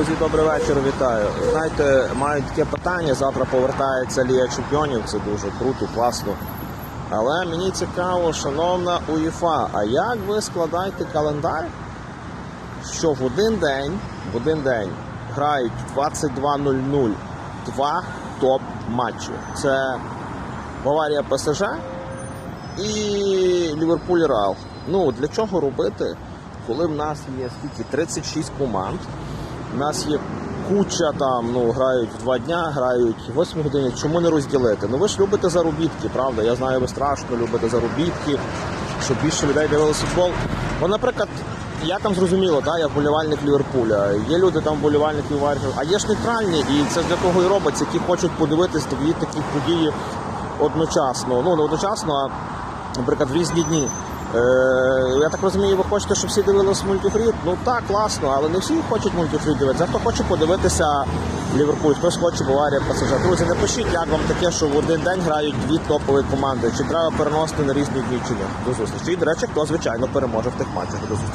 Друзі, добрий вечір, вітаю. Знаєте, маю таке питання. Завтра повертається Ліга Чемпіонів. Це дуже круто, класно. Але мені цікаво, шановна УЄФА, а як ви складаєте календар, що в один день, в один день грають 22.00 два топ-матчі. Це Баварія ПСЖ і Ліверпуль Реал. Ну для чого робити, коли в нас є скільки 36 команд, в нас є куча там, ну грають в два дня, грають 8 годин. Чому не розділити? Ну ви ж любите заробітки, правда? Я знаю, ви страшно любите заробітки, щоб більше людей дивилися футбол. Бо, наприклад, я там зрозуміло, да, я вболівальник Ліверпуля. Є люди там вболівальники Варшави, а є ж нейтральні, і це для того і робиться, які хочуть подивитись дві такі події одночасно. Ну не одночасно, а наприклад, в різні дні. Е, я так розумію, ви хочете, щоб всі дивилися мультифрі? Ну так, класно, але не всі хочуть мультифрі дивитися. Хто хоче подивитися Ліверпуль, хтось хоче Баварія, пасажа Друзі, напишіть, як вам таке, що в один день грають дві топові команди. Чи треба переносити на різні дні чи ні. До зустрічі. І, до речі, хто звичайно переможе в тих матчах. До зустрічі.